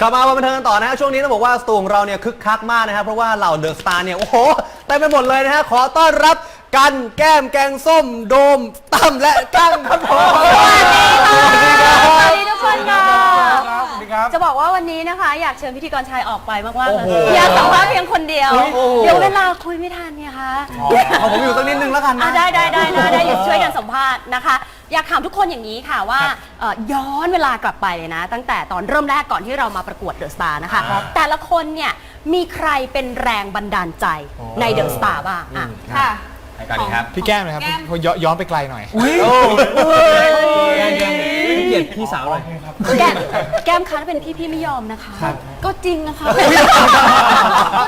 กลับมาวันบันเทิงกันต่อนะฮะช่วงนี้ต้องบอกว่าสตูของเราเนี่ยคึกคักมากนะครับเพราะว่าเหล่าเดอะสตาร์เนี่ยโอ้โหเต็มไปหมดเลยนะฮะขอต้อนรับกันแก้มแกงส้ม โดมตั้มและกั้งครับผมสวัสดีทุกคนค่ะสวัสดีครับ จะบอกว่าวันนี้นะคะ อยากเชิญพิธีกรชายออกไปมากๆโอ้เลยโหอยากสัมภาษณ์เพียงคนเดียว โอ้โห เดี๋ยวเวลาคุยไม่ทันเนี่ยคะเอาผมอยู่สักนิดนึงแล้วกันอะนะได้ได้ได้ได้ได้อย่าช่วยกันสัมภาษณ์นะคะ อยากถามทุกคนอย่างนี้ค่ะว่าเอ่อย้อนเวลากลับไปเลยนะ ตั้งแต่ตอนเริ่มแรกก่อนที่เรามาประกวดเดอะสตาร์นะคะแต่ละคนเนี่ยมีใครเป็นแรงบันดาลใจในเดอะสตาร์บ้างอะ ค่ะให้ก่อนดีครับ พี่แก้มนะครับเขาย้อนย้อนไปไกลหน่อย เกียรติพี่สาวเลยแก้มแก้มคะถ้าเป็นพี่พี่ไม่ยอมนะคะก็จริงนะคะ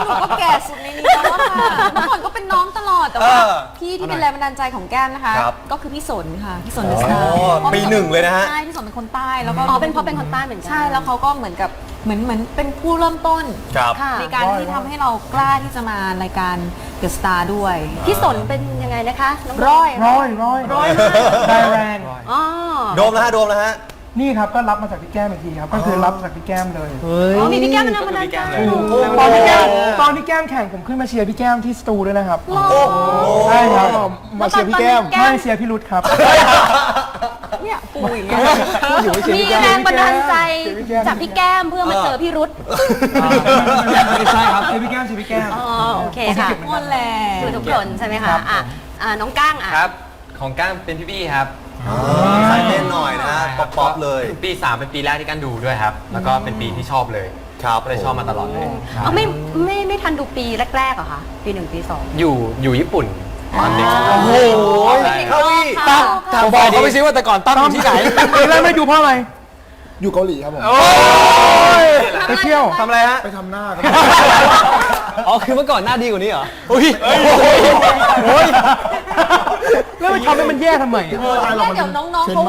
หนูก็แก่สุดในนี้แล้วอะค่ะเมื่อก่อนก็เป็นน้องตลอดแต่ว่า เออพี่ที่เป็นแรงบันดาลใจของแก้มนะคะ ครับก็คือพี่สนค่ะพี่สนเดอะสตาร์โอ้ปีหนึ่งเลยนะฮะ ใช่พี่สนเป็นคนใต้แล้วก็อ๋อเป็นเพราะเป็นคนใต้เหมือนกัน ใช่แล้วเขาก็เหมือนกับ เหมือนเหมือนเป็นผู้เริ่มต้น ครับ ค่ะ ในการที่ทำให้เรากล้าที่จะมารายการเดอะสตาร์ด้วย พี่สนเป็นยังไงนะคะน้งร้อย ร้อยร้อยร้อยได้แรง อ๋อ โดมนะฮะ โดมนะฮะ นี่ครับก็รับมาจากพี่แก้มอีกทีครับก็คือรับจากพี่แก้มเลยอ๋อมีพี่แก้มเป็นแรงบันดาลใจตอนพี่แก้มตอนพี่แก้มแข่งผมขึ้นมาเชียร์พี่แก้มที่สตูด้วยนะครับโอ้โหใช่ครับมาเชียร์พี่แก้ม ไม่เชียร์พี่รุธครับ เนี่ยปูอย่างเงี้ยมีแรงบันดาลใจเชียร์พี่แก้มจากพี่แก้มเพื่อมาเจอพี่รุธไม่ใช่ครับเชียร์พี่แก้มเชียร์พี่แก้ม อ๋อโอเคค่ะทุกคนแหละคือทุกคนใช่ไหมคะอะอะน้องก้างอะครับของก้างเป็นพี่บี้ครับ สายเต้นหน่อยนะฮะป๊อปป๊อปเลย ปี3เป็นปีแรกที่ก้างดูด้วยครับ แล้วก็เป็นปีที่ชอบเลยครับก็เลยชอบมาตลอดเลยเอาไม่ไม่ไม่ทันดูปีแรกๆเหรอคะปีหนึ่งปีสอง อยู่อยู่ญี่ปุ่นตอนเด็กโอ้โห ใช่เข้าอีก ตั้งบอกเขาไปซิว่าแต่ก่อนตั้มอยู่ที่ไหน แล้วไม่ดูเพราะอะไร อยู่เกาหลีครับผม ไปเที่ยว ทำอะไรฮะ ไปทำหน้าครับ อ๋อคือเมื่อก่อนหน้าดีกว่านี้เหรออุ้ยโอ้ยแล้วไปทำให้มันแย่ทำไมอะเนี่ยเดี๋ยวน้องๆเขา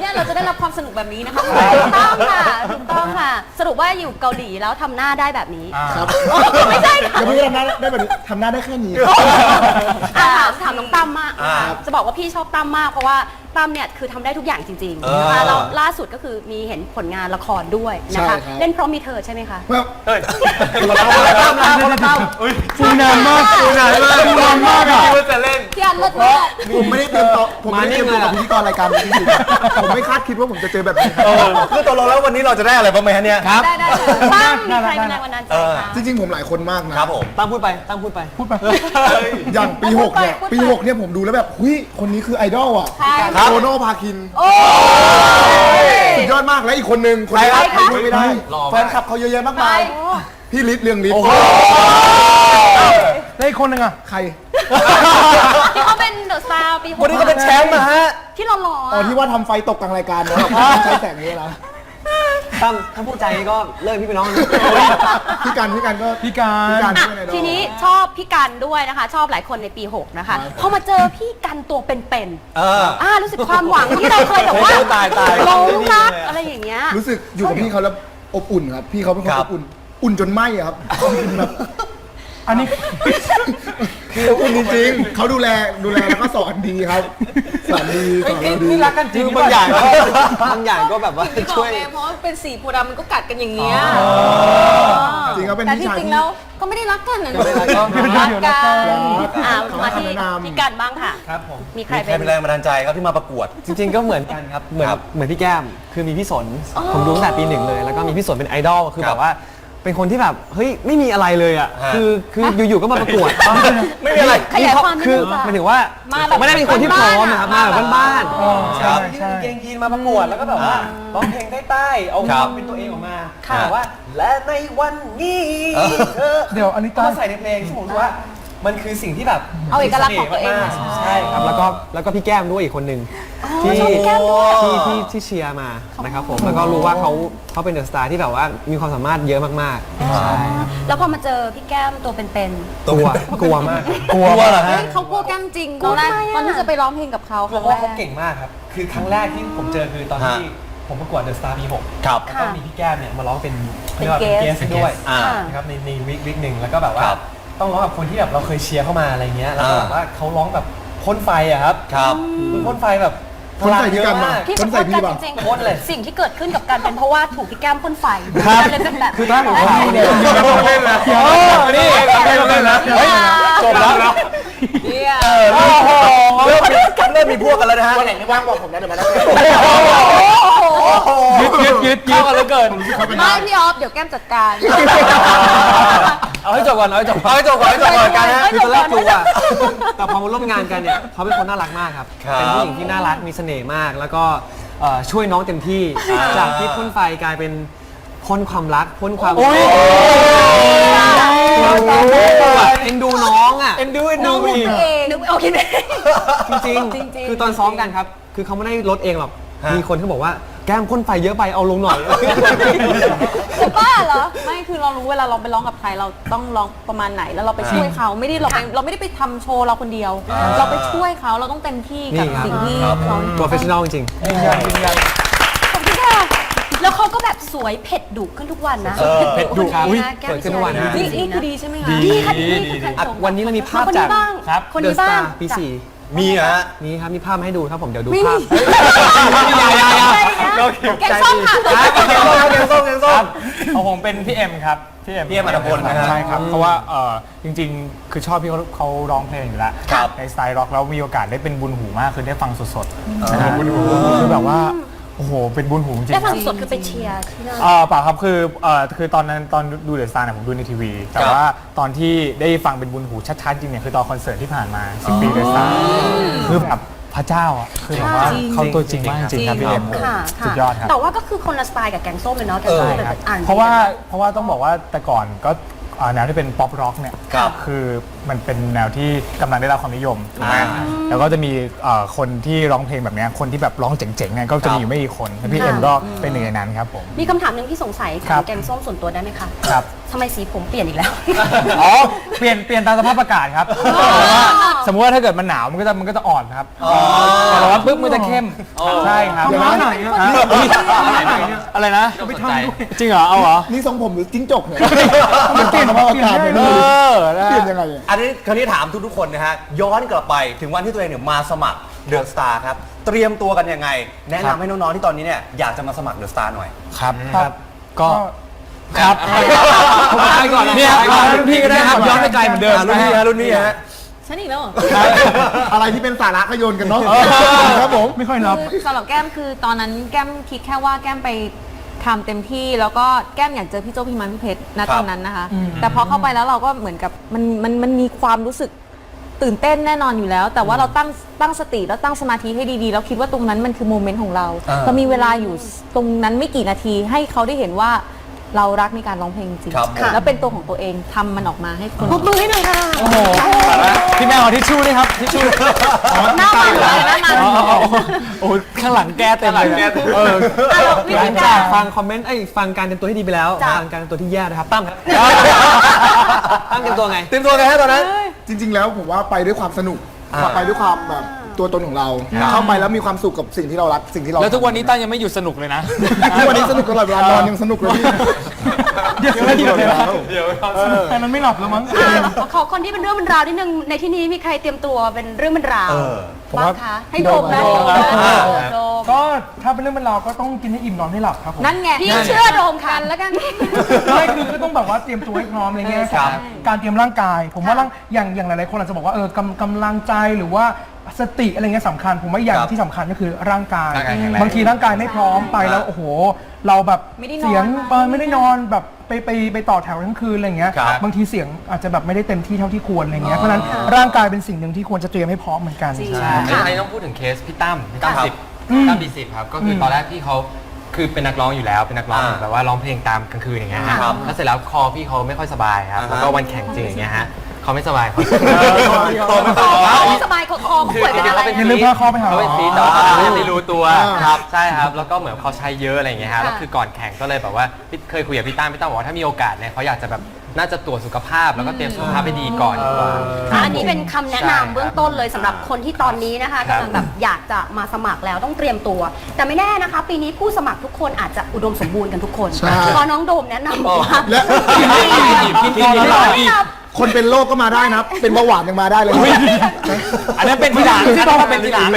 เนี่ยเราจะได้รับความสนุกแบบนี้นะคะ ถูกต้องค่ะถูกต้องค่ะ สรุปว่าอยู่เกาหลีแล้วทำหน้าได้แบบนี้ ครับไม่ใช่ค่ะจะไม่ทำหน้าได้แบบนี้ทำหน้าได้แค่นี้ อะถามถามน้องตั้มมากอ่าจะบอกว่าพี่ชอบตั้มมากเพราะว่า ตั้มเนี่ยคือทำได้ทุกอย่างจริงเอๆอนะคะเราล่าสุดก็คือมีเห็นผลงานละครด้วยนะคะ ใช่ครับ เล่นเพราะมีเธอใช่ไหมคะเฮ้ยตั้มนะคนละตั้มฟูนานมากฟูนานมากฟูนานมากอะคิดว่าจะเล่น พี่อันเลิศมาก ผมไม่ได้เตรียมตัวผมไม่ได้เตรียมตัวกับพิธีกรรายการนี้จริงๆผมไม่คาดคิดว่าผมจะเจอแบบนี้ครับ คือตกลงแล้ววันนี้เราจะได้อะไรบ้างไหมฮะเนี่ย ครับ ได้ได้ได้ตั้มมีใครเป็นแรงบันดาลใจเออ คะ จริงๆ ผมหลายคนมากนะ ครับผม ตั้มพูดไป ตั้มพูดไป พูดไป อย่างปีหกเนี่ยปีหกเนี่ยผมดูแล้วแบบ หุยคนนี้คือไอดอลอะครับโตโน่พาคินสุดยอดมากและอีกคนนึงคนนี้ใครครับผมไม่ได้แฟนคลับเขาเยอะแยะมากมายพี่ฤทธิ์เรืองฤทธิ์แล้วอีกคนหนึ่งอะใครที่เขาเป็นเดอะสตาร์ปีหกวันนี้ก็เป็นแชมป์นะฮะ ที่หล่อๆอ๋ออะที่ว่าทำไฟตกกลางรายการนะใช้แสงนี้แล้ว ตั้มถ้าพูดใจนี้ก็เลิกพี่ไปน้องพี่กันพี่กันก็พี่การ พี่การอะด้วยไอดอลทีนี้ชอบพี่กันด้วยนะคะ ชอบหลายคนในปี 6 นะคะครับพอมาเจอพี่กันตัวเป็นเออ ๆอ่ารู้สึกความหวังที่เราเคยแบบว่าโอ้ตายตาย หลงรักอะไรอย่างเงี้ย รู้สึกอยู่กับพี่เขาแล้วอบอุ่นครับ พี่เขาเป็นคนครัอบบอุ่น อุ่นจนไหมอะครับแบบอันนี้ คืออบอุ่นจริงๆเขาดูแลดูแลแล้วก็สอนดีครับสอนดีสอนเราดี นี่รักกันจริงคือบางอย่างก็บางอย่างก็แบบว่าที่บอช่กวยไงเพราะว่าเป็นสีโพธิ์ดำมันก็กัดกันอย่างเงี้ยจริงเขาเป็นแต่พี่ที่ชายจริงที่แล้วก็ไม่ได้รักกันนะไม่ได้รักกัน รักกันอ่าเขามาให้ที่คำแนะนำ พี่กันบ้างค่ะ ครับผมมีใครมีใครเป็เป็นน แรงบันดาลใจครับที่มาประกวด จริง ๆ ก็เหมือนกันครับ เหมือนครับเหมือนพี่แก้ม คือมีพี่สน ผมดูตั้งแต่ปีหนึ่งเลย แล้วก็มีพี่สนเป็นไอดอล คือครัแบบบว่า เป็นคนที่แบบเฮ้ยไม่มีอะไรเลยอะฮะคือคืออยู่ๆก็มาประกวดไม่มีอะไร ขยายความนิดคือนึงค่ะหมายถึงว่ามาแบบไม่ได้เป็นคนที่พร้อมนะครับมาแบบบ้านใช่ใช่ เกงยีนมาประกวดแล้วก็แบบว่าร้องเพลงใต้ๆเอาคครัวาบมเป็นตัวเองออกมาค่ะแบบว่า และในวันนี้เออเธอเดี๋ยวอันนี้ก็ตั้งมาใส่ในเพลงที่ผมรู้สึกว่า มันคือสิ่งที่แบบเอาเอกลักษณ์ของตัวเองมีมาสน่ห์ใช่มากๆใช่คครัรับบแล้วก็แล้วก็พี่แก้มด้วยอีกคนหนึ่งที่ที่ที่ที่เชียร์มานะครับผมแล้วก็รู้ว่าเขาเขาเป็นเดอะสตาร์ที่แบบว่ามีความสามารถเยอะมากๆใช่แล้วพอมาเจอพี่แก้มตัวเป็นกลัวกลัวมากกลัวเหรอฮะเขากลัวแก้มจริงตอนแรกตอนที่จะไปร้องเพลงกับเขาเพครั้ราะงว่าแรเขากเก่งมากครับ คือครั้งแรกที่ผมเจอคือตอนที่ฮะ ผมประกวดเดอะสตาร์ปีหกครับ แล้วก็มีพี่แก้มเนี่ยมาร้องเป็นเป็นรียกว่า guest เป็นด้วยอ่า นะครับในในวิกวิกหนึ่งแล้วก็แบบว่าครับ ต้องร้องกับคนที่แบบเราเคยเชียร์เข้ามาอะไรเงี้ยแล้วก็อ่า แบบว่าเขาร้องแบบพ่นไฟอะครับครับพ่นไฟแบบคนใส่พี่กันมา พี่คสนมใส่ติพี่กันป่ะจริงๆสิ่งที่เกิดขึ้นกับกันเป็นเพราะว่าถูกพี่แก้มพ่นไฟเลยเป็นแบบคือถ้าผมถามเนี่ยนี่ไม่ต้องเล่นแล้วจบแล้วเริ่มมีเริ่มมีพวกกันแล้วนะฮะวันไหนไม่ว่างบอกผมนะเดี๋ยวมานั่งยึดยึดยึดเข้ากันแล้วเกินเขาเป็นไม่พี่ออฟเดี๋ยวแก้มจัดการ เอาให้จบก่อนเอาให้จบเอาให้จบก่อนให้จบก่อนกันนะฮะคือตอนแรกกลัวแต่พอมาร่วมงานกันเนี่ยเขาเป็นคนน่ารักมากครับ ครับเป็นผู้หญิงที่น่ารักมีเสน่ห์มาก แล้วก็เอ่อช่วยน้องเต็มที่จากที่พ่นไฟกลายเป็นพ่นความรักพ่นความเอ็นดูน้องอะ เอ็นดูเอ็นดูอีกนึกโอเคไหมจริงๆคือตอนซ้อมกันครับ คือเขาไม่ได้ลดเองหรอกมีคนที่บอกว่า แก้มพ่นไฟเยอะไปเอาลงหน่อย จะบ้าเหรอ ไม่คือเรารู้เวลาเราไปร้องกับใครเราต้องร้องประมาณไหนแล้วเราไปช่วยเขาไม่ได้เราไปเราไม่ได้ไปทำโชว์เราคนเดียว เราไปช่วยเขาเราต้องเต็มที่กับนี่ครับ สิ่งที่เขาโปรเฟชชั่นอลจริงขอบคุณค่ะแล้วเขาก็แบบสวยเผ็ดดุขึ้นทุกวันนะเผ็ดดุครับอุ๊ยเกิดขึ้นทุกวันนะนี่นี่คือดีใช่ไหมคะดีค่ะดีคือการอะชม วันนี้เรามีภาพคนจาก นี้บ้าง ครับ คนเดอะนี้สบ้าตางร์ปีจ้ะสี่ มีนะฮะนี่ครับมีภาพมาให้ดูครับผมเดี๋ยวดูไม่ภาพมีอย่าอย่าอย่าแกงส้มค่ะแกงส้มแกงส้มแกงส้ม เอาผมเป็นพี่เอ็มครับพี่เอ็มพี่เอ็มอัตภพลนะฮะใช่ครับเพราะว่าเออจริงๆ คือชอบพี่เขาเขาร้องเพลงอยู่แล้วครับในสไตล์ร็อกแล้วมีโอกาสได้เป็นบุญหูมากคือได้ฟังสดๆนะฮะคือแบบว่าโอ้โห เป็นบุญหูจริงได้ฟังสดคือไปเชียร์ที่นั่น เออเปล่าครับคือเออคือตอนนั้นตอนดูเดอะสตาร์เนี่ยผมดูในทีวี แต่ครับ ว่าตอนที่ได้ฟังเป็นบุญหูชัดๆจริงเนี่ยคือตอนคอนเสิร์ตที่ผ่านมาสิบปีเดอะสตาร์คือแบบพระเจ้าอะคือแบบว่าเขาตัวจริงมากจริงครับพี่เอ็มค่ะสุดยอดครับ แต่ว่าก็คือคนละสไตล์กับแกงส้มเลยเนาะแกงส้มเป็นแบบอ่าน เพราะว่าเพราะว่าต้องบอกว่าแต่ก่อนก็อ่าแนวที่เป็นป๊อปร็อกเนี่ยครับ คือมันเป็นแนวที่กำลังได้รับความนิยมถูกไหมแล้วก็จะมีเอ่อคนที่ร้องเพลงแบบเนี้ยคนที่แบบร้องเจ๋งๆเนี่ยก็จะมีอยู่ไม่กี่คนแล้วพี่เอ็มก็เป็นหนึ่งในนั้นครับผม มีคำถามหนึ่งที่สงสัยครัถามบแกงส้มส่วนตัวได้ไหมคะครับ ทำไมสีผมเปลี่ยนอีกแล้ว อ๋อ เปลี่ยนเปลี่ยนตามสภาพอากาศครับ สมมติว่าถ้าเกิดมันหนาวมันก็จะมันก็จะอ่อนครับแต่ร้อนปุ๊บมันจะเข้มใช่ครับเดี๋ยวนะฮะอะไรนะไม่ทำจริงเหรอ เอาเหรอ นี่ทรงผมหรือจิ้งจกเนี่ยมันเปลี่ยนสภาพอากาศเลยเอนะอนะเปลี่ยนยังไงอะอันนี้คราวนี้ถามทุกๆคนนะฮะย้อนกลับไปถึงวันที่ตัวเองเนี่ยมาสมัครเดอะสตาร์ครับ เตรียมตัวกันยังไง แนะนำให้น้องๆที่ตอนนี้เนี่ยอยากจะมาสมัครเดอะสตาร์หน่อย ครับครับ ก็ครับไปก่อนเนี่ยรุ่นพี่ก็ได้ครับย้อนไปไกลเหมือนเดิมอ่ารุ่นนี้ฮะรุ่นนี้ฮะ ฉันอีกแล้วเหรออะไรที่เป็นสาระก็โยนกันเนาะครับผม ไม่ค่อยนับ คือสำหรับแก้มคือตอนนั้นแก้มคิดแค่ว่าแก้มไป ทำเต็มที่แล้วก็แก้มอยากเจอพี่โจพี่มันพี่เพชรณตอนนั้นนะคะแต่พอเข้าไปแล้วเราก็เหมือนกับมันมันมันมีความรู้สึกตื่นเต้นแน่นอนอยู่แล้ว แต่ว่าเราตั้งตั้งสติแล้วตั้งสมาธิให้ดีๆ แล้วคิดว่าตรงนั้นมันคือโมเมนต์ของเราอ่า เรามีเวลาอยู่ตรงนั้นไม่กี่นาทีให้เขาได้เห็นว่า เรารักในการร้องเพลงจริงครับผม แล้วเป็นตัวของตัวเองทำมันออกมาให้คนปรบมือให้หน่อยค่ะ โอ้โหพี่แมวเอาทิชชู่นี่ครับทิชชู่หน้ามันเลยหน้ามัน อ๋ออ๋ออ๋อโอ้โหข้างหลังแก้เต็มเลยนะเอออะเราวิหลัธีงกาจากรฟังคอมเมนต์ไอ้ยฟังการเตรียมตัวที่ดีไปแล้วจ้ะ ฟังการเตรียมตัวที่แย่นะครับตั้มครับตั้มเตรียมตัวไง เตรียมตัวไงฮะตอนนั้น จริง ๆ แล้วผมว่าไปด้วยความสนุกอ่า ไปด้วยความแบบ ตัวตนของเรา เข้าไปแล้วมีความสุขกับสิ่งที่เรารักสิ่งที่เราแล้วทุกวันนี้ตั้งยังไม่หยุดสนุกเลยนะ ทุกวันนี้สนุกตลอดเวลานอนยังสนุกเลยพี่เดี๋ยวไม่หยุดเลยนะเดี๋ยวแต่มันไม่หลับแล้วมั้งอะขอคนที่เป็นเรื่องเป็นราวนิดนึงในที่นี้มีใครเตรียมตัวเป็นเรื่องเป็นราวเออผมบ้างว่าคะให้โดมนะโดมโดมก็ถ้าเป็นเรื่องเป็นราวก็ต้องกินให้อิ่มนอนให้หลับครับผมนั่นไงพี่เชื่อโดมค่ะแล้วกันไม่คือก็ต้องแบบว่าเตรียมตัวให้พร้อมในแง่ของการเตรียมร่างกาย ผมว่าร่างอย่างอย่างหลายๆคนอาจจะบอกว่าเออกำกำลังใจหรือว่า สติอะไรเงี้ยสำคัญ ผมว่าอย่างครับที่สำคัญก็คือร่างกาย ร่างกายแข็งแรงบางทีร่างกายไม่พร้อมไปแล้วโอ้โห เราแบบไม่ได้นอน เสียงมาเออไม่ได้นอนแบบไปไปไปต่อแถวทั้งคืนอะไรเงี้ยครับบางทีเสียงอาจจะแบบไม่ได้เต็มที่เท่าที่ควรอะไรเงี้ยเพราะฉะนั้นร่างกายเป็นสิ่งหนึ่งที่ควรจะเตรียมให้พร้อมเหมือนกัน จริง ใช่อันนี้ต้องพูดถึงเคสพี่ตั้มพี่ตั้มสิบพี่ตั้มดีสิบครับ ก็คือตอนแรกพี่เขาคือเป็นนักร้องอยู่แล้ว เป็นนักร้องอ่าแบบว่าร้องเพลงตามกลางคืนอย่างเงี้ยฮะครับแล้วเสร็จแล้วคอพี่เขาไม่ค่อยสบายครับ อ่าฮะ แล้วก็วันแข่งจริงอย่างเงี้ยฮะ เขาไม่สบายเขาตัวไม่ต่อเขาไม่สบายเขาคอเขาป่วยเป็นอะไรอย่าลืมพาคอไปหาหมอเขาเป็นซีดแต่ว่าเขายังไม่รู้ตัวอ่าครับใช่ครับแล้วก็เหมือนเขาใช้เยอะอะไรอย่างเงี้ยฮะค่ะแล้วคือก่อนแข่งก็เลยแบบว่าพี่เคยคุยกับพี่ตั้มพี่ตั้มบอกว่าถ้ามีโอกาสเนี่ยเขาอยากจะแบบน่าจะตรวจสุขภาพแล้วก็เตรียมสุขภาพให้ดีก่อนดีกว่าอะอันนี้เป็นคำแนะใช่ครับนำเบื้องต้นเลยสำหรับคนที่ตอนนี้นะคะครับกำลังแบบอยากจะมาสมัครแล้วต้องเตรียมตัว แต่ไม่แน่นะคะ ปีนี้ผู้สมัครทุกคนอาจจะอุดมสมบูรณ์กันทุกคนใช่เพราะน้องโดมแนะนำบอกว่าและ พี่กินกินกินกินไม่นับ คนเป็นโรคก็มาได้นะ เป็นเบาหวานยังมาได้เลยอันนั้นเป็นทีหลังที่ต้องมาเป็นทีหลัง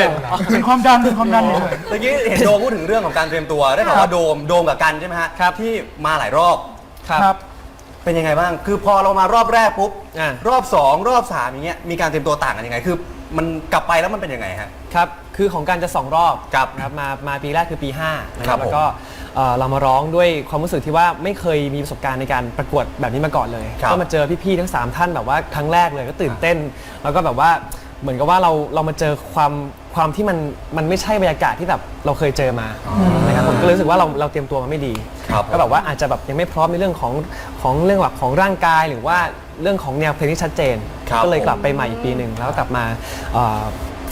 เป็นความดันเป็นความดันเลยเมื่อกี้เห็นโดมพูดถึงเรื่องของการเตรียมตัวได้ข่าวว่าโดมโดมกับกันใช่ไหมฮะครับที่มาหลายรอบครับ เป็นยังไงบ้าง คือพอเรามารอบแรกปุ๊บอะรอบสองรอบสามอย่างเงี้ยมีการเตรียมตัวต่างกันยังไง คือ มันกลับไปแล้วมันเป็นยังไงฮะ ครับ คือของการจะสองรอบครับนะครับมามาปีแรกคือปี5นะคครัรับบผมแล้วก็ เอ่อเรามาร้องด้วยความรู้สึกที่ว่าไม่เคยมีประสบการณ์ในการประกวดแบบนี้มาก่อนเลย ครับก็มาเจอพี่ๆทั้ง 3 ท่านแบบว่าครั้งแรกเลยก็ตื่นเต้น แล้วก็แบบว่าเหมือนกับว่าเราเรามาเจอความความที่มันมันไม่ใช่บรรยากาศที่แบบเราเคยเจอมานะครับผมก็เลยรู้สึกว่าเราเราเตรียมตัวมาไม่ดี ครับ ก็แบบว่าอาจจะแบบยังไม่พร้อมในเรื่องของของเรื่องแบบของร่างกายหรือว่าเรื่องของแนวเพลงที่ชัดเจน ครับ ก็เลยกลับไปใหม่อีกปีหนึ่งแล้วก็กลับมาเอ่อ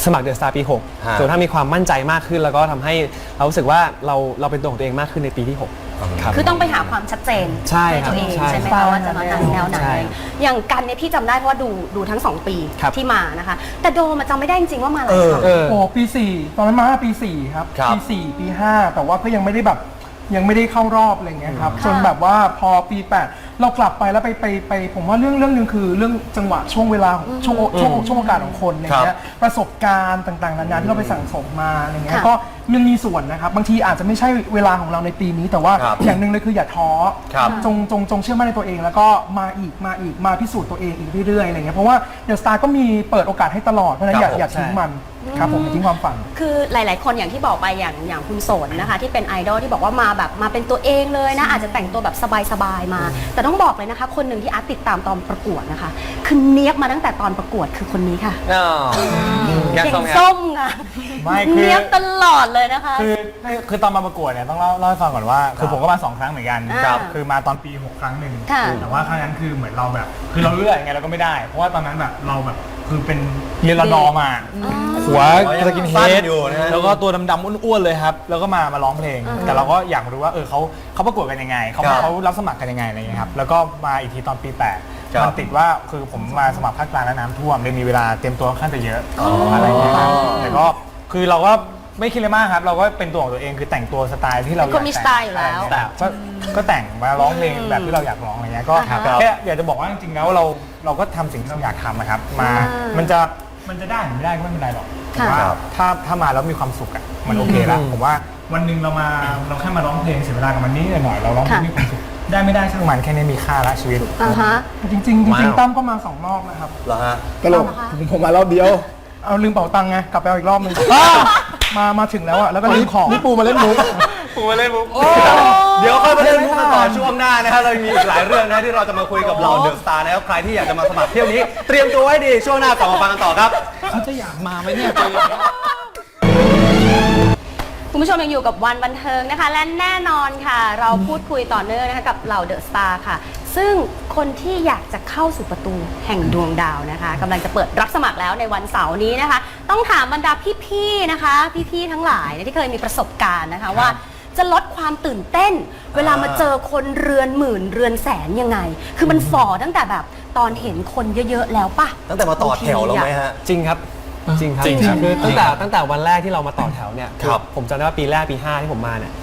สมัครเดอะสตาร์ปีฮะ 6จนถ้ามีความมั่นใจมากขึ้น แล้วก็ทำให้เรารู้สึกว่าเราเราเป็นตัวของตัวเองมากขึ้นในปีที่ 6 ครับ คือต้องไปหาความชัดเจนใช่ครับตัวเองใช่ใช่ไหมคะว่าจะมาทางแนวไหน ใช่อย่างกันเนี่ยพี่จำได้เพราะว่าดูดูทั้งสองปีครับ ที่มานะคะ แต่โดมอะจำไม่ได้จริงๆว่ามาหลายเออ ครั้ง เออ โอ้ปี4ตอนนั้นมาปี4ครับครับ ปี4ปี5แต่ว่าก็ยังไม่ได้แบบยังไม่ได้เข้ารอบอะไรเงี้ยครับจนแบบว่าพอปี8 เรากลับไปแล้วไปไปไปผมว่าเรื่องเรื่องหนึงคือเรื่องจังหวะช่วงเวลาของช่วงช่วงช่วงโอกาสของคนอะไรเงี้ยประสบการณ์ต่างๆนานาที่เราไปสั่งสมมาอะไรเงี้ยค่ะก็มันมีส่วนนะครับ บางทีอาจจะไม่ใช่เวลาของเราในปีนี้ แต่ว่าครับอย่างหนึ่งเลยคืออย่าท้อครับจงจงจงเชื่อมั่นในตัวเอง แล้วก็มาอีกมาอีกมาพิสูจน์ตัวเองอีกเรื่อยๆอะไรเงี้ยเพราะว่าเดอะสตาร์ก็มีเปิดโอกาสให้ตลอดเพราะฉะนั้นอย่าครับผม อย่าทิ้งมันครับผมอย่าทิ้งความฝัน คือหลาย ๆ คนอย่างที่บอกไปอย่างอย่างคุณสนนะคะ ที่เป็นไอดอลที่บอกว่ามาแบบมาเป็นตัวเองเลยนะ อาจจะแต่งตัวแบบสบาย ๆ มา แต่ต้องบอกเลยนะคะ คนหนึ่งที่อาร์ตติดตามตอนประกวดนะคะ คือเนี้ยบมาตั้งแต่ตอนประกวดคือคนนี้ค่ะอ๋อแกงเก่ส้มงครับส้มค่ะไม่คือ เนี้ยบตลอดเลยนะคะ คือคือตอนมาประกวดเนี่ยต้องเล่าเล่าให้ฟังก่อนว่า คือผมก็มาสองครั้งเหมือนกันครับคือมาตอนปี6ครั้งหนึ่งค่ะ แต่ว่าครั้งนั้นคือเหมือนเราแบบ คือเราเลือกยังไงเราก็ไม่ได้ เพราะว่าตอนนั้นแบบเราแบบคือเป็นเรียนรอดอมา หัวสกินเฮสั้ดนอยู่นะฮะ แล้วก็ตัวดำๆอ้วนๆเลยครับ แล้วก็มามาร้องเพลง แต่เราก็อยากรู้ว่าเออเขาเขาประกวดกันยังไงเขาครับเขารับสมัครกันยังไงอะไรอย่างเงี้ยครับแล้วก็มาอีกทีตอนปี8ครับมันติดว่าคือผมมาสมัครภาคกลางและน้ำท่วมเลยมีเวลาเตรียมตัวค่อนข้างจะเยอะอะไรอย่างเงี้ยครับแต่ก็คือเราก็ ไม่คิดเลยมากครับ เราก็เป็นตัวของตัวเองคือแต่งตัวสไตล์ที่เราเป็นคนมีากแต่งสไตล์อยู่แล้วะไรางเงี้ยก็ก็แต่งมาร้องเพลงแบบที่เราอยากร้องอะไรเงี้ยก็ครับ แค่อยากจะบอกว่าจริงๆแล้วเราเราก็ทำสิ่งที่เราอยากทำนะครับ มาอ่ามัมันจะมันจะได้หรือไม่ได้ก็ไม่เป็นไรหรอกแต่ค่ะ ว่าถ้าถ้ามาแล้วมีความสุขอะมันโอเคแล้วผมว่าวันหนึ่งเรามาเราแค่มาร้องเพลงเสียเวลากับมันนิดหน่อยเราร้องเพลงค่ะมีความสุขได้ไม่ได้ช่างมันแค่นี้มีค่าละชีวิต อ่าฮะ จริงๆจริงๆตั้มก็มาสองรอบนะครับ เหรอฮะตลกผมผมมารอบเดียว เอาลืมเป๋าตังค์ไงกลับไปเอาอีกรอบหนึงมามาถึงแล้วอะแล้วก็ลืมของนี่ปูมาเล่นมุกเดี๋ยวค่อยมาเล่นมุกกันต่อช่วงหน้านะฮะเรามีอีกหลายเรื่องนะที่เราจะมาคุยกับเราเดอะสตาร์นะครับใครที่อยากจะมาสมัครเที่ยวนี้ เตรียมตัวไว้ดีช่วงหน้ากลับมาฟังกันต่อครับ เขาจะอยากมาไหมเนี่ยเจออย่างเงี้ยคุณผู้ชมยังอยู่กับวันบันเทิงนะคะ และแน่นอนค่ะ เราพูดคุยต่อเนื่องนะคะกับเหล่าเดอะสตาร์ค่ะ ซึ่งคนที่อยากจะเข้าสู่ประตูแห่งดวงดาวนะคะกำลังจะเปิดรับสมัครแล้วในวันเสาร์นี้นะคะ ต้องถามบรรดาพี่ๆนะคะ พี่ๆทั้งหลายเนี่ยที่เคยมีประสบการณ์นะคะว่าจะลดความตื่นเต้น เวลามาเจอคนเรือนหมื่นเรือนแสนยังไง คือมันฝ่อตั้งแต่แบบตอนเห็นคนเยอะๆแล้วปะตั้งแต่มาต่อแถวแล้วไหมฮะ จริงครับ จริงครับจริงครับคือตั้งแต่ตั้งแต่วันแรกที่เรามาต่อแถวเนี่ยครับผมจำได้ว่าปีแรกปี 5 ที่ผมมาเนี่ย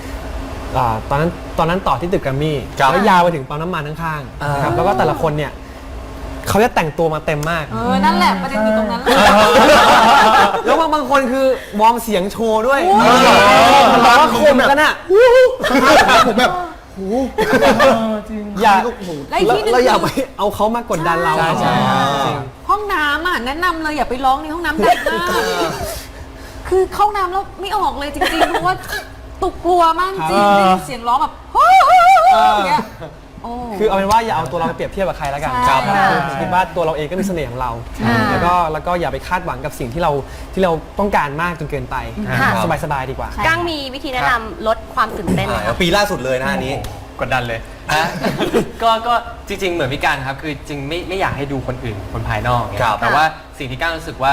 อ่าตอนนั้นตอนนั้นต่อที่ตึกแกรมมี่ครับแล้วยาวไปถึงปั๊มน้ำมันข้างๆนะครับแล้วก็แต่ละคนเนี่ยเขาจะแต่งตัวมาเต็มมาก เออ นั่นแหละประเด็นอยู่ตรงนั้นเลยแล้วบางบางคนคือวอร์มเสียงโชว์ด้วยอมันร้องคมกันอะผมแบบอย่าและอีกที่หนึ่งเราอย่าไปคือเอาเขามากดดันเราใช่ใช่ จริง ห้องน้ำอะแนะนำเลยอย่าไปร้องในห้องน้ำดังมากคือเข้าห้องน้ำแล้วไม่ออกเลยจริงๆเพราะว่า ตุกกลัวมากจริงได้ยินเสียงร้องแบบอย่างเงี้ยโอ้ คือเอาเป็นว่าอย่าเอาตัวเราไปเปรียบเทียบกับใครแล้วกันใช่ค่ะคือผมคิดว่าตัวเราเองก็มีเสน่ห์ของเรา ค่ะ แล้วก็แล้วก็อย่าไปคาดหวังกับสิ่งที่เราที่เราต้องการมากจนเกินไปค่ะ สบายๆดีกว่า ก้างมีวิธีแนะนำลดความตื่นเต้นไหมคะปีล่าสุดเลยนะฮะอันนี้ กดดันเลย ฮะ ก็ก็จริง ๆ เหมือนพี่การครับ คือจริงไม่ไม่อยากให้ดูคนอื่นคนภายนอกเนี่ยครับแต่ว่าสิ่งที่ก้างรู้สึกว่า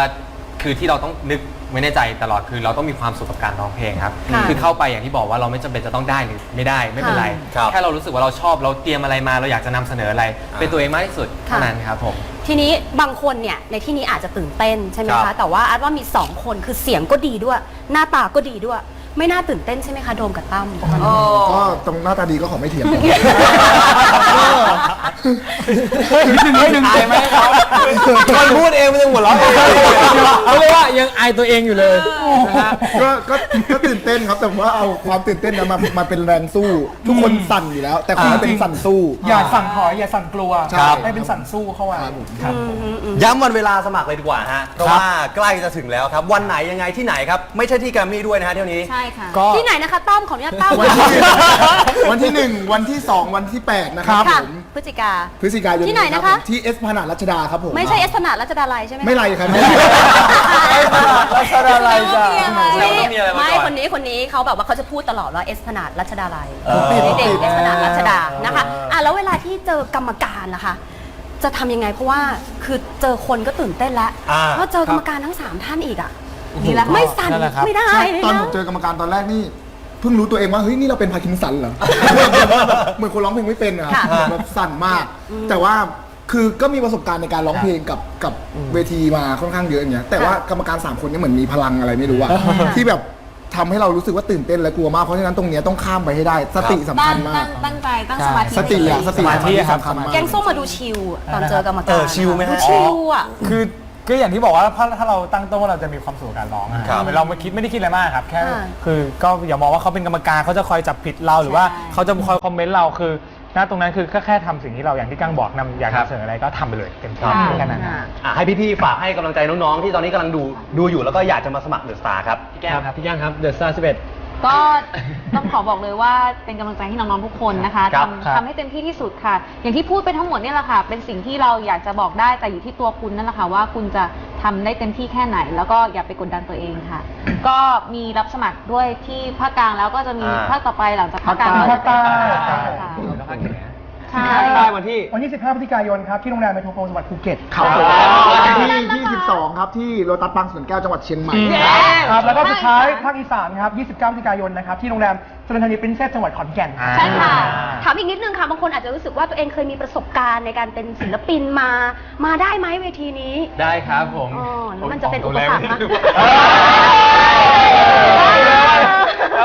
คือที่เราต้องนึก ไว้ในใจตลอดคือเราต้องมีความสุขกับการร้องเพลงครับค่ะคือเข้าไปอย่างที่บอกว่าเราไม่จำเป็นจะต้องได้หรือไม่ได้ไม่เป็นไรครับแค่เรารู้สึกว่าเราชอบเราเตรียมอะไรมาเราอยากจะนำเสนออะไร เป็นตัวเองมากที่สุดเท่านั้นครับผม ทีนี้บางคนเนี่ยในที่นี้อาจจะตื่นเต้นใช่ไหมครัคะ บแต่ว่าอาร์ตว่ามี 2 คนคือเสียงก็ดีด้วย หน้าตาก็ดีด้วย ไม่น่าตื่นเต้นใช่ไหมคะโดมกับตั้ม ก็ตรงหน้าตาดีก็ขอไม่เถียงไม่ดึงใจไหมเขาคนพูดเองมันยังหัวเราะเองเขาเรียกว่ายังอายตัวเองอยู่เลยนะฮะ ก็ก็ก็ตื่นเต้นครับ แต่ว่าเอาความตื่นเต้นนั้นมามาเป็นแรงสู้ ทุกคนสั่นอยู่แล้ว แต่คนเป็นสั่นสู้ อย่าสั่นถอยอย่าสั่นกลัวครับ ให้เป็นสั่นสู้เข้าไว้ ครับผม ย้ำวันเวลาสมัครเลยดีกว่าฮะ เพราะว่าใกล้จะถึงแล้วครับ วันไหนยังไงที่ไหนครับ ไม่ใช่ที่แกรมมี่ด้วยนะฮะเที่ยวนี้ ใช่ค่ะก็ ที่ไหนนะคะตั้มขออนุญาตตั้มวันที่วันที่หนึ่งวันที่สองวันที่แปดนะครับค่ะผมพฤศจิกา พฤศจิกายนที่ไหนนะคะ รับผมที่เอสพนาดรัชดาครับผมไม่ใช่เอสพนาดรัชดาลัยใช่ไหมคะไม่ไรครับไม่ไรรัชดาลัยจ้ะไม่ต้องมีอะไรมาไม่ก่อนคนนี้คนนี้เขาแบบว่าเขาจะพูดตลอดว่าเอสพนาดรัชดาลัยเออไม่เด็กเอสพนาดรัชดานะคะอะแล้วเวลาที่เจอกรรมการล่ะคะ จะทำยังไงเพราะว่าคือเจอคนก็ตื่นเต้นแล้วอ่าเพราะเจอกรรมการทั้งสามท่านอีกอะ นี่แหละค่ะ ไม่สั่นนั่นแหละครับ ไม่ได้ใช่เลยตอนนะผมเจอกรรมการตอนแรกนี่เพิ่งรู้ตัวเองว่าเฮ้ยนี่เราเป็นพาร์กินสันเหรอ เหมือนคนร้องเพลงไม่เป็นอะครับค่ะแบบสั่นมาก แต่ว่าคือก็มีประสบการณ์ในการร้องเพลงกับกับเวทีมาค่อนข้างเยอะอย่างเงี้ยแต่ว่ากรรมการสามคนนี่เหมือนมีพลังอะไรไม่รู้อะที่แบบทำให้เรารู้สึกว่าตื่นเต้นและกลัวมากเพราะฉะนั้นตรงเนี้ยต้องข้ามไปให้ได้ สติสำตั้คังญมาตั้ก งตั้งใจตั้งสมาธิสติอะสติสมาธิอะครับ สำคัญมาก แกงส้มมาดูชิลตอนเจอกรรมเอการอชิลไหมฮะชิลอะ คือ ก็อย่างที่บอกว่าถ้าถ้าเราตั้งต้นว่าเราจะมีความสุขกับการร้องอะครับเราไม่คิดไม่ได้คิดอะไรมากครับ แค่อ่าคือก็อย่ามองว่าเขาเป็นกรรมการเขาจะคอยจับผิดเราหรือว่าใช่ เขาจะคอยคอมเมนต์เราคือณตรงนั้นคือแค่แค่ทำสิ่งที่เราอย่างที่กั้งบอกนำอยากครับ นำเสนออะไรก็ทำไปเลยเต็มที่ค่ะแค่นั้นนะ อะให้พี่ๆฝากให้กำลังใจน้องๆ ที่ตอนนี้กำลังดูดูอยู่แล้วก็อยากจะมาสมัครเดอะสตาร์ครับ พี่แก้มครับพี่แก้มครับเดอะสตาร์สิบเอ็ด ก็ต้องขอบอกเลยว่าเป็นกำลังใจให้น้องๆทุกคนนะคะครับทำครับทำให้เต็มที่ที่สุดค่ะ อย่างที่พูดไปทั้งหมดเนี่ยแหละค่ะ เป็นสิ่งที่เราอยากจะบอกได้แต่อยู่ที่ตัวคุณนั่นแหละค่ะว่าคุณจะทำได้เต็มที่แค่ไหน แล้วก็อย่าไปกดดันตัวเองค่ะ ก็มีรับสมัครด้วยที่ภาคกลางแล้วก็จะมีอ่า ภาคต่อไปหลังจากภาคกลางก็จะเป็นภาคใต้ ค่ะแล้วภาคเหนือ ใช่ ได้วันที่ วันที่ 15พฤศจิกายนครับ ที่โรงแรมเมโทรโพลจังหวัดภูเก็ตครับผมครับที่ที่12ครับที่โรตัสบางสวนแก้วจังหวัดเชียงใหม่ครับแล้วก็สุดท้ายภาคอีสานครับ 29พฤศจิกายนนะครับ ที่โรงแรมสุนทรนีปรินเซสจังหวัดขอนแก่นครับ ใช่ค่ะ ถามอีกนิดนึงค่ะ บางคนอาจจะรู้สึกว่าตัวเองเคยมีประสบการณ์ในการเป็นศิลปินมา มาได้ไหมเวทีนี้ ได้ครับผมอ๋อแล้วมันจะเป็นอุปสรรคไหมแล้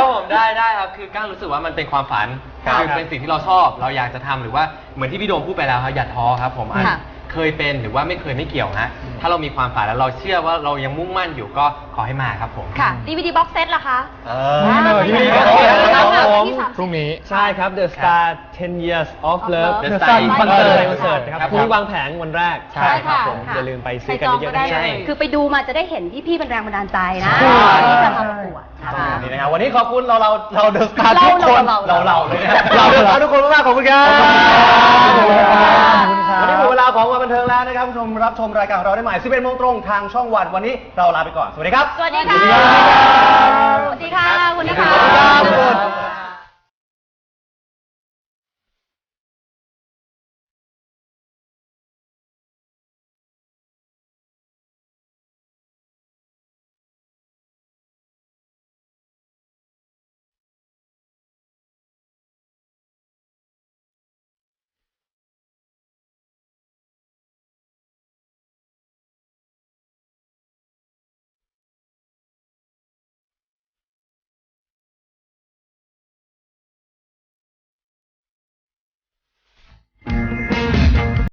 วผมได้ได้ครับคือก้างรู้สึกว่ามันเป็นความฝันครับคือเป็นสิ่งที่เราชอบ เราอยากจะทำหรือว่าเหมือนที่พี่โดมพูดไปแล้วครับอย่าท้อครับผมอาจค่ะ เคยเป็นหรือว่าไม่เคยไม่เกี่ยวฮะถ้าเรามีความฝันแล้วเราเชื่อว่าเรายังมุ่งมั่นอยู่ก็ขอให้มาครับผมค่ะ DVD box set ล่ะคะเออ่าอเป็นยังไงโอ้โหบ้างคะครับผมที่สามสิบพรุ่งนี้ใช่ครับ The Star 10 Years of Love The The Star Star คอนเสิร์ตคอนเสิร์ตคครัรับบพรุ่งนี้วางแผงวันแรกใช่ค่ะผมค่ะอย่าลืมไปซื้อกันเยอะๆใครจองก็ได้นะใช่คือไปดูมาจะได้เห็นพี่ๆเป็นแรงบันดาลใจนะใช่ที่จะมาประกวดนะคะนี่นะครับวันนี้ขอบคุณเราเราเราเดอะสตาร์เราทุกคนเราเราเราเราเลยนะเราเดอะสตาร์ทุกคนมากๆขอบคุณครับ ของวันบันเทิงแล้วนะครับคุณผู้ชมรับชมรายการของเราได้ใหม่ 11โมงตรงทางช่องวันวันนี้เราลาไปก่อน สวัสดีครับ สวัสดีค่ะ สวัสดีค่ะ คุณนะคะ